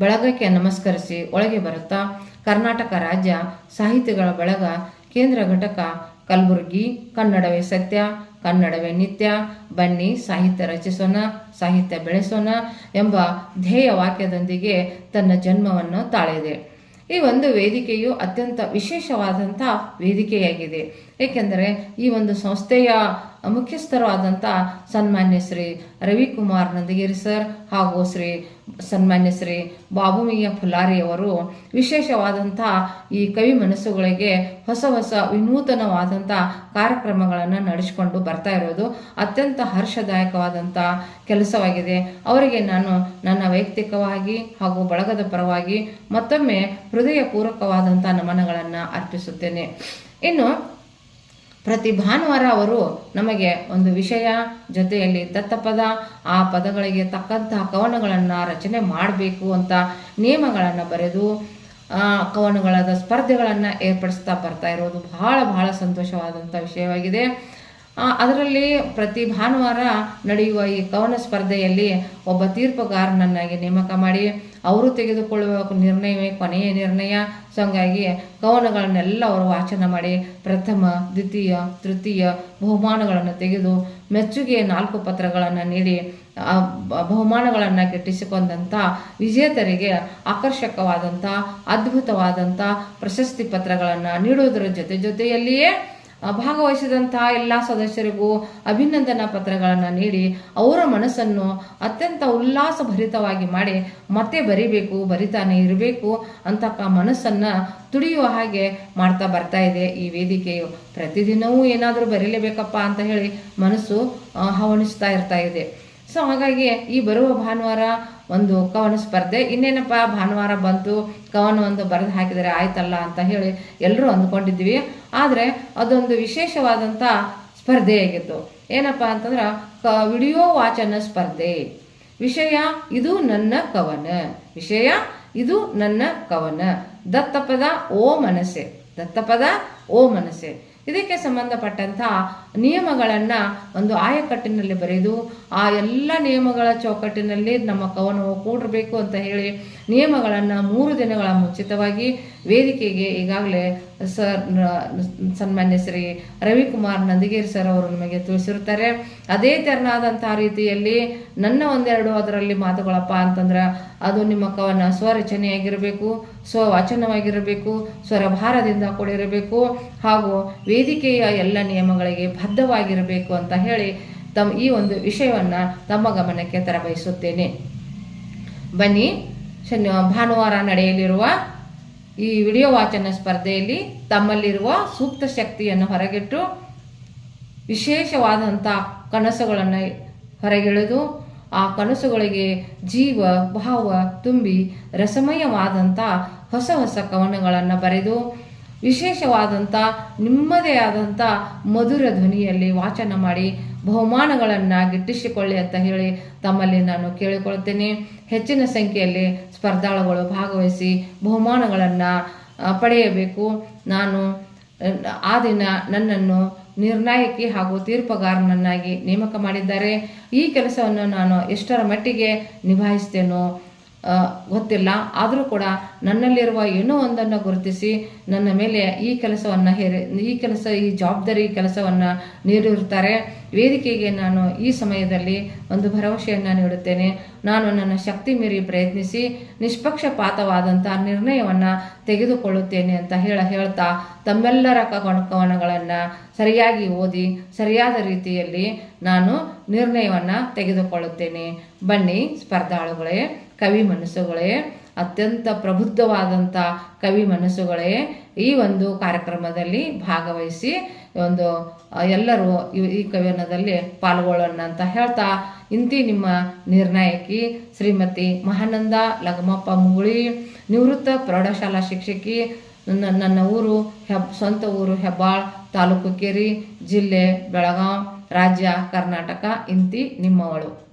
ಬಳಗಕ್ಕೆ ನಮಸ್ಕರಿಸಿ ಒಳಗೆ ಬರುತ್ತಾ ಕರ್ನಾಟಕ ರಾಜ್ಯ ಸಾಹಿತ್ಯಗಳ ಬಳಗ ಕೇಂದ್ರ ಘಟಕ ಕಲಬುರಗಿ, ಕನ್ನಡವೇ ಸತ್ಯ, ಕನ್ನಡವೇ ನಿತ್ಯ, ಬನ್ನಿ ಸಾಹಿತ್ಯ ರಚಿಸೋಣ, ಸಾಹಿತ್ಯ ಬೆಳೆಸೋಣ ಎಂಬ ಧ್ಯೇಯ ವಾಕ್ಯದೊಂದಿಗೆ ತನ್ನ ಜನ್ಮವನ್ನು ತಾಳಿದೆ. ಈ ಒಂದು ವೇದಿಕೆಯು ಅತ್ಯಂತ ವಿಶೇಷವಾದಂಥ ವೇದಿಕೆಯಾಗಿದೆ. ಏಕೆಂದರೆ ಈ ಒಂದು ಸಂಸ್ಥೆಯ ಮುಖ್ಯಸ್ಥರು ಆದಂಥ ಸನ್ಮಾನ್ಯ ಶ್ರೀ ರವಿಕುಮಾರ್ ನಂದಗಿರಿ ಸರ್. ಹಾಗೂ ಶ್ರೀ ಸನ್ಮಾನ್ಯ ಶ್ರೀ ಬಾಬುಮಿಯ ಫುಲಾರಿ ಅವರು ವಿಶೇಷವಾದಂಥ ಈ ಕವಿ ಮನಸ್ಸುಗಳಿಗೆ ಹೊಸ ಹೊಸ ವಿನೂತನವಾದಂಥ ಕಾರ್ಯಕ್ರಮಗಳನ್ನು ನಡೆಸಿಕೊಂಡು ಬರ್ತಾ ಇರೋದು ಅತ್ಯಂತ ಹರ್ಷದಾಯಕವಾದಂಥ ಕೆಲಸವಾಗಿದೆ. ಅವರಿಗೆ ನಾನು ನನ್ನ ವೈಯಕ್ತಿಕವಾಗಿ ಹಾಗೂ ಬಳಗದ ಪರವಾಗಿ ಮತ್ತೊಮ್ಮೆ ಹೃದಯಪೂರ್ವಕವಾದಂಥ ನಮನಗಳನ್ನು ಅರ್ಪಿಸುತ್ತೇನೆ. ಇನ್ನು ಪ್ರತಿ ಭಾನುವಾರ ಅವರು ನಮಗೆ ಒಂದು ವಿಷಯ ಜೊತೆಯಲ್ಲಿ ದತ್ತಪದ, ಆ ಪದಗಳಿಗೆ ತಕ್ಕಂತಹ ಕವನಗಳನ್ನು ರಚನೆ ಮಾಡಬೇಕು ಅಂತ ನಿಯಮಗಳನ್ನು ಬರೆದು ಕವನಗಳಾದ ಸ್ಪರ್ಧೆಗಳನ್ನು ಏರ್ಪಡಿಸ್ತಾ ಬರ್ತಾ ಇರೋದು ಬಹಳ ಬಹಳ ಸಂತೋಷವಾದಂಥ ವಿಷಯವಾಗಿದೆ. ಅದರಲ್ಲಿ ಪ್ರತಿ ಭಾನುವಾರ ನಡೆಯುವ ಈ ಕವನ ಸ್ಪರ್ಧೆಯಲ್ಲಿ ಒಬ್ಬ ತೀರ್ಪುಗಾರನನ್ನಾಗಿ ನೇಮಕ ಮಾಡಿ ಅವರು ತೆಗೆದುಕೊಳ್ಳುವ ನಿರ್ಣಯವೇ ಕೊನೆಯ ನಿರ್ಣಯ. ಸೊ ಹಂಗಾಗಿ ಕವನಗಳನ್ನೆಲ್ಲ ಅವರು ವಾಚನ ಮಾಡಿ ಪ್ರಥಮ, ದ್ವಿತೀಯ, ತೃತೀಯ ಬಹುಮಾನಗಳನ್ನು ತೆಗೆದು ಮೆಚ್ಚುಗೆ ನಾಲ್ಕು ಪತ್ರಗಳನ್ನು ನೀಡಿ ಬಹುಮಾನಗಳನ್ನು ಗಿಟ್ಟಿಸಿಕೊಂಡಂಥ ವಿಜೇತರಿಗೆ ಆಕರ್ಷಕವಾದಂಥ, ಅದ್ಭುತವಾದಂಥ ಪ್ರಶಸ್ತಿ ಪತ್ರಗಳನ್ನು ನೀಡುವುದರ ಜೊತೆ ಜೊತೆಯಲ್ಲಿಯೇ ಭಾಗವಹಿಸಿದಂತಹ ಎಲ್ಲ ಸದಸ್ಯರಿಗೂ ಅಭಿನಂದನಾ ಪತ್ರಗಳನ್ನು ನೀಡಿ ಅವರ ಮನಸ್ಸನ್ನು ಅತ್ಯಂತ ಉಲ್ಲಾಸಭರಿತವಾಗಿ ಮಾಡಿ ಮತ್ತೆ ಬರಿಬೇಕು, ಬರಿತಾನೆ ಇರಬೇಕು ಅಂತಕ್ಕ ಮನಸ್ಸನ್ನು ತುಡಿಯುವ ಹಾಗೆ ಮಾಡ್ತಾ ಬರ್ತಾ ಇದೆ ಈ ವೇದಿಕೆಯು. ಪ್ರತಿದಿನವೂ ಏನಾದರೂ ಬರೀಲೇಬೇಕಪ್ಪ ಅಂತ ಹೇಳಿ ಮನಸ್ಸು ಹವಣಿಸ್ತಾ ಇರ್ತಾ ಇದೆ. ಸೊ ಹಾಗಾಗಿ ಈ ಬರುವ ಭಾನುವಾರ ಒಂದು ಕವನ ಸ್ಪರ್ಧೆ. ಇನ್ನೇನಪ್ಪ, ಭಾನುವಾರ ಬಂತು, ಕವನ ಒಂದು ಬರೆದು ಹಾಕಿದರೆ ಆಯ್ತಲ್ಲ ಅಂತ ಹೇಳಿ ಎಲ್ಲರೂ ಅಂದ್ಕೊಂಡಿದ್ವಿ ಆದರೆ ಅದೊಂದು ವಿಶೇಷವಾದಂಥ ಸ್ಪರ್ಧೆಯಾಗಿತ್ತು ಏನಪ್ಪ ಅಂತಂದ್ರೆ ಕ, ವಿಡಿಯೋ ವಾಚನ ಸ್ಪರ್ಧೆ. ವಿಷಯ, ಇದು ನನ್ನ ಕವನ. ವಿಷಯ, ಇದು ನನ್ನ ಕವನ. ದತ್ತಪದ, ಓ ಮನಸ್ಸೆ. ದತ್ತಪದ, ಓ ಮನಸ್ಸೆ. ಇದಕ್ಕೆ ಸಂಬಂಧಪಟ್ಟಂಥ ನಿಯಮಗಳನ್ನು ಒಂದು ಆಯಕಟ್ಟಿನಲ್ಲಿ ಬರೆದು, ಆ ಎಲ್ಲ ನಿಯಮಗಳ ಚೌಕಟ್ಟಿನಲ್ಲಿ ನಮ್ಮ ಕವನವು ಕೂಡಿರಬೇಕು ಅಂತ ಹೇಳಿ ನಿಯಮಗಳನ್ನು ಮೂರು ದಿನಗಳ ಮುಂಚಿತವಾಗಿ ವೇದಿಕೆಗೆ ಈಗಾಗಲೇ ಸರ್, ಸನ್ಮಾನ್ಯ ಶ್ರೀ ರವಿಕುಮಾರ್ ನಂದಿಗೇರಿ ಸರ್ ಅವರು ನಮಗೆ ತಿಳಿಸಿರುತ್ತಾರೆ. ಅದೇ ತೆರನಾದಂತಹ ರೀತಿಯಲ್ಲಿ ನನ್ನ ಒಂದೆರಡು ಅದರಲ್ಲಿ ಮಾತುಗಳಪ್ಪ ಅಂತಂದ್ರೆ, ಅದು ನಿಮ್ಮ ಕವನ ಸ್ವರಚನೆಯಾಗಿರಬೇಕು, ಸ್ವವಚನವಾಗಿರಬೇಕು, ಸ್ವರಭಾರದಿಂದ ಕೂಡಿರಬೇಕು, ಹಾಗೂ ವೇದಿಕೆಯ ಎಲ್ಲ ನಿಯಮಗಳಿಗೆ ಬದ್ಧವಾಗಿರಬೇಕು ಅಂತ ಹೇಳಿ ತಮ್ಮ ಈ ಒಂದು ವಿಷಯವನ್ನು ತಮ್ಮ ಗಮನಕ್ಕೆ ತರಬಯಸುತ್ತೇನೆ. ಬನ್ನಿ ಶನಿ ಭಾನುವಾರ ನಡೆಯಲಿರುವ ಈ ವಿಡಿಯೋ ವಾಚನ ಸ್ಪರ್ಧೆಯಲ್ಲಿ ತಮ್ಮಲ್ಲಿರುವ ಸೂಕ್ತ ಶಕ್ತಿಯನ್ನು ಹೊರಗಿಟ್ಟು ವಿಶೇಷವಾದಂಥ ಕನಸುಗಳನ್ನು ಹೊರಗೆಳೆದು ಆ ಕನಸುಗಳಿಗೆ ಜೀವ, ಭಾವ ತುಂಬಿ ರಸಮಯವಾದಂಥ ಹೊಸ ಹೊಸ ಕವನಗಳನ್ನು ಬರೆದು ವಿಶೇಷವಾದಂಥ ನಿಮ್ಮದೇ ಆದಂಥ ಮಧುರ ಧ್ವನಿಯಲ್ಲಿ ವಾಚನ ಮಾಡಿ ಬಹುಮಾನಗಳನ್ನು ಗಿಟ್ಟಿಸಿಕೊಳ್ಳಿ ಅಂತ ಹೇಳಿ ತಮ್ಮಲ್ಲಿ ನಾನು ಕೇಳಿಕೊಳ್ಳುತ್ತೇನೆ. ಹೆಚ್ಚಿನ ಸಂಖ್ಯೆಯಲ್ಲಿ ಸ್ಪರ್ಧಾಳುಗಳು ಭಾಗವಹಿಸಿ ಬಹುಮಾನಗಳನ್ನು ಪಡೆಯಬೇಕು. ನಾನು, ಆ ದಿನ ನನ್ನನ್ನು ನಿರ್ಣಾಯಕಿ ಹಾಗೂ ತೀರ್ಪುಗಾರನನ್ನಾಗಿ ನೇಮಕ ಮಾಡಿದ್ದಾರೆ. ಈ ಕೆಲಸವನ್ನು ನಾನು ಎಷ್ಟರ ಮಟ್ಟಿಗೆ ನಿಭಾಯಿಸ್ತೇನೋ ಗೊತ್ತಿಲ್ಲ. ಆದರೂ ಕೂಡ ನನ್ನಲ್ಲಿರುವ ಏನೋ ಒಂದನ್ನು ಗುರುತಿಸಿ ನನ್ನ ಮೇಲೆ ಈ ಕೆಲಸವನ್ನು ಹೇರಿ, ಈ ಕೆಲಸ, ಈ ಜವಾಬ್ದಾರಿ ಕೆಲಸವನ್ನು ನೀಡಿರುತ್ತಾರೆ. ವೇದಿಕೆಗೆ ನಾನು ಈ ಸಮಯದಲ್ಲಿ ಒಂದು ಭರವಸೆಯನ್ನು ನೀಡುತ್ತೇನೆ. ನಾನು ನನ್ನ ಶಕ್ತಿ ಮೀರಿ ಪ್ರಯತ್ನಿಸಿ ನಿಷ್ಪಕ್ಷಪಾತವಾದಂಥ ನಿರ್ಣಯವನ್ನು ತೆಗೆದುಕೊಳ್ಳುತ್ತೇನೆ ಅಂತ ಹೇಳ, ಹೇಳ್ತಾ ತಮ್ಮೆಲ್ಲರ ಕವನಗಳನ್ನು ಸರಿಯಾಗಿ ಓದಿ ಸರಿಯಾದ ರೀತಿಯಲ್ಲಿ ನಾನು ನಿರ್ಣಯವನ್ನು ತೆಗೆದುಕೊಳ್ಳುತ್ತೇನೆ. ಬನ್ನಿ ಸ್ಪರ್ಧಾಳುಗಳೇ. ಕವಿ ಮನಸ್ಸುಗಳೇ, ಅತ್ಯಂತ ಪ್ರಬುದ್ಧವಾದಂಥ ಕವಿ ಮನಸ್ಸುಗಳೇ ಈ ಒಂದು ಕಾರ್ಯಕ್ರಮದಲ್ಲಿ ಭಾಗವಹಿಸಿ ಒಂದು ಎಲ್ಲರೂ ಈ ಕವನದಲ್ಲಿ ಪಾಲ್ಗೊಳ್ಳೋಣ ಅಂತ ಹೇಳ್ತಾ ಇಂತಿ ನಿಮ್ಮ ನಿರ್ಣಾಯಕಿ ಶ್ರೀಮತಿ ಮಹಾನಂದ ಲಗಮಪ್ಪ ಮುಗುಳಿ, ನಿವೃತ್ತ ಪ್ರೌಢಶಾಲಾ ಶಿಕ್ಷಕಿ ನನ್ನ ಊರು ಹೆಬ್, ಸ್ವಂತ ಊರು ಹೆಬ್ಬಾಳ್ ತಾಲೂಕು ಕೇರಿ, ಜಿಲ್ಲೆ ಬೆಳಗಾಂ, ರಾಜ್ಯ ಕರ್ನಾಟಕ ಇಂತಿ ನಿಮ್ಮವಳು.